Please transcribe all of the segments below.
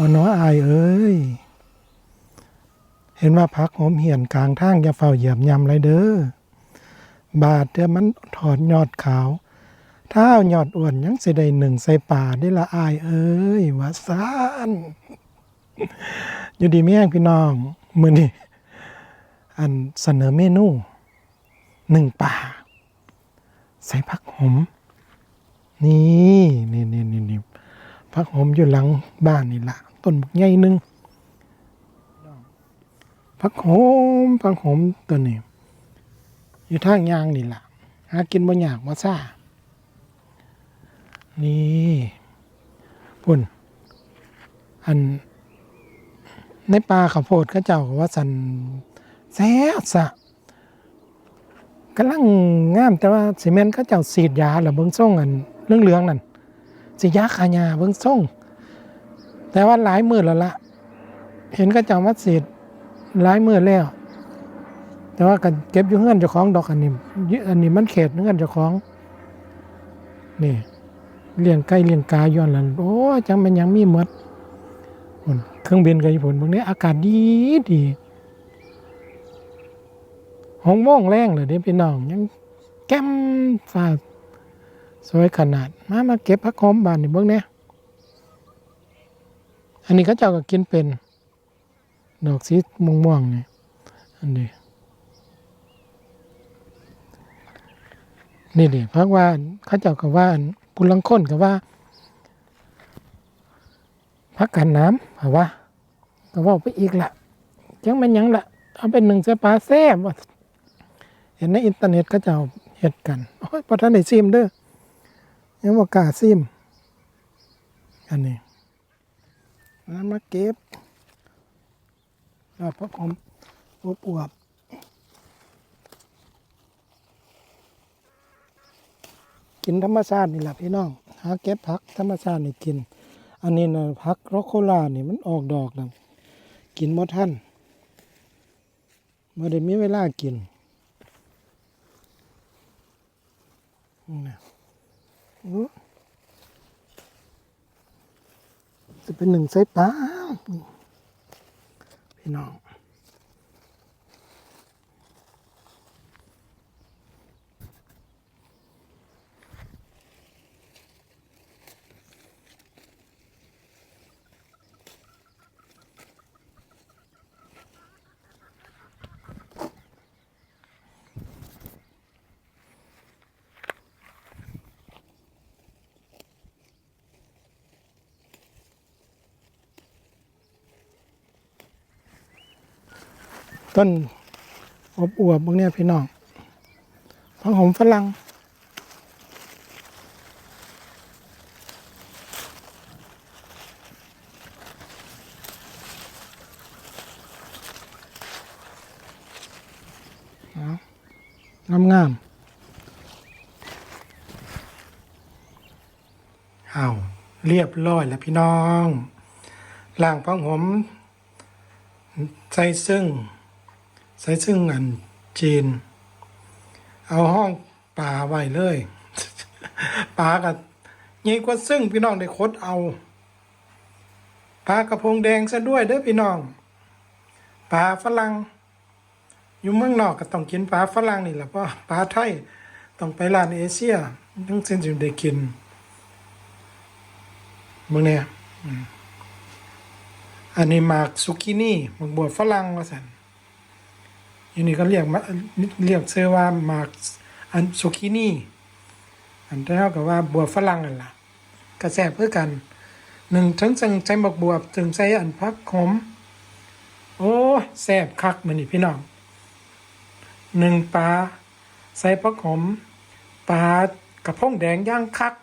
อ๋อน้อยอายเอ้ย เห็นว่าพักหอมเหี่ยนกลางทางอย่าเฝ้าเหยียบยำไรเด้อ บาดเดี๋ยวมันถอดยอดขาวถ้าเอายอดอ้วนยังสิได้หนึ่งใส่ป่าได้ละอายเอ้ยว่าซานอยู่ดีแม่งพี่น้องมือนี่อันเสนอเมนูหนึ่งป่า ใส่ผักหอมนี่นี่นี่นี่นี่ผักหอมอยู่หลังบ้านนี่ละ ต้นบักใหญ่หนึ่งผักโหมผักโหมตัวนี้ อยู่ทางยางนี่แหละหากินบ่ยากบ่ซ่า นี่พุ่น อัน ในป่าข้าวโพดเขาเจ้าว่าสันแซ่สะกำลังงามแต่ว่าซีเมนต์เขาเจ้าสีดยาหรือเบิ้งส่งอันเรื่องเรื่องๆนั่นสียาขายาเบิ้งส่ง แต่ว่าหลายมือแล้วละเห็นเขาเจ้ามาสีดหลายมือแล้ว แต่ว่ากันเก็บอยู่เงื่อนเจ้าของดอกอันนี้อันนี้มันเขตเงื่อนเจ้าของนี่เลี้ยงไก่เลี้ยงกาย้อนหลังโอ้ยจังมันยังมีหมดเครื่องบินกับญี่ปุ่นบางนี้อากาศดีดีหงโมงแรงเลยเด้พี่น้องยังแก้มฟ้าสวยขนาด มามาเก็บผักหอมบานนี่เบิ่งเนี่ย อันนี้เขาเจ้าก็กินเป็น ดอกสีม่วงๆนี่อันนี้นี่ดิพักว่าเขาเจ้าก็ว่ากุลังค้นก็ว่าพักกันน้ำเพราว่าก็ว่าไปอีกละยังมันยังละเอาเป็นหนึ่งเสปลาแซ่บเห็นในอินเทอร์เน็ตก็จะเอาเห็ดกันโอ้ยพอท่านได้ซิมเด้อยังว่ากล้าซิมอันนี้ นั้นมาเก็บแล้วพักหอมอบอวบกินธรรมชาตินี่แหละพี่น้อง หาเก็บผักธรรมชาตินี่กิน อันนี้นะพักโรโคลานี่มันออกดอกนะกินหมดท่านเมื่อได้มีเวลากินนี่ดู จะเป็นหนึ่งไส้ปลาพี่น้อง ต้นอบอวบบางเนี่ยพี่น้องผักหอมฝรั่งงามงามๆเอาเรียบร้อยแล้วพี่น้องล่างผักหอมใส่ซึ่ง ใส่ซึ่งอันจีน เอาห้องป่าไว้เลยป่ากับยิ่งกว่าซึ่งพี่น้องได้คดเอาปลากระพงแดงซะด้วยเด้อพี่น้องปลาฝรั่งอยู่เมืองนอกก็ต้องกินปลาฝรั่งนี่แหละเพราะปลาไทยต้องไปร้านเอเชียทั้งเส้นจึงได้กินมึงเนี่ยอันนี้หมากซุกินี่มากบวชฝรั่งว่าสัน อันนี้ก็เรียกมาเรียกเสื้อว่าหมากอันซุกินี่อันเท่ากับว่าบัวฝรั่งนั่นล่ะกระแสเพื่อกันหนึ่งทั้งจังใจหมากบวบถึงใจอันพักขมโอ้แซ่บคักมันนี่พี่น้องหนึ่งปลาใส่พักขมปลากระพงแดงย่างคัก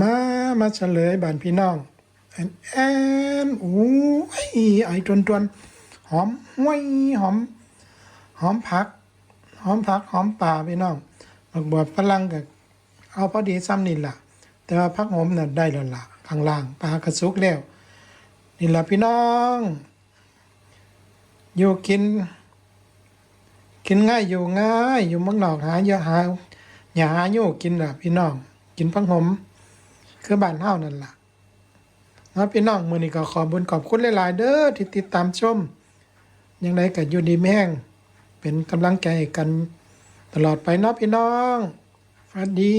มามาเฉลยบานพี่น้องแอนแอนโอ้ยไอ้จวนจน หอมห้วยหอม หอมผัก หอมผักหอมป่าพี่น้องบักบวบฝรั่งกับเอาพอดีซ้ำนี่ล่ะ แต่ว่าผักหอมน่ะได้แล้วล่ะข้างล่างปลากระสุกแล้วนี่ล่ะพี่น้อง อยู่กิน กินง่ายอยู่ง่าย อยู่เมืองนอกหาเยอะหาอย่าหาอยู่กินล่ะพี่น้อง กินผักหอมคือบ้านเฮานั่นล่ะนะพี่น้องมือนี้ก็ขอบคุญขอบคุณหลาย ๆ เด้อที่ติดตามชม ยังไงก็อยู่ดีแม่งเป็นกำลังใจกันตลอดไปเนาะพี่น้องสวัสดี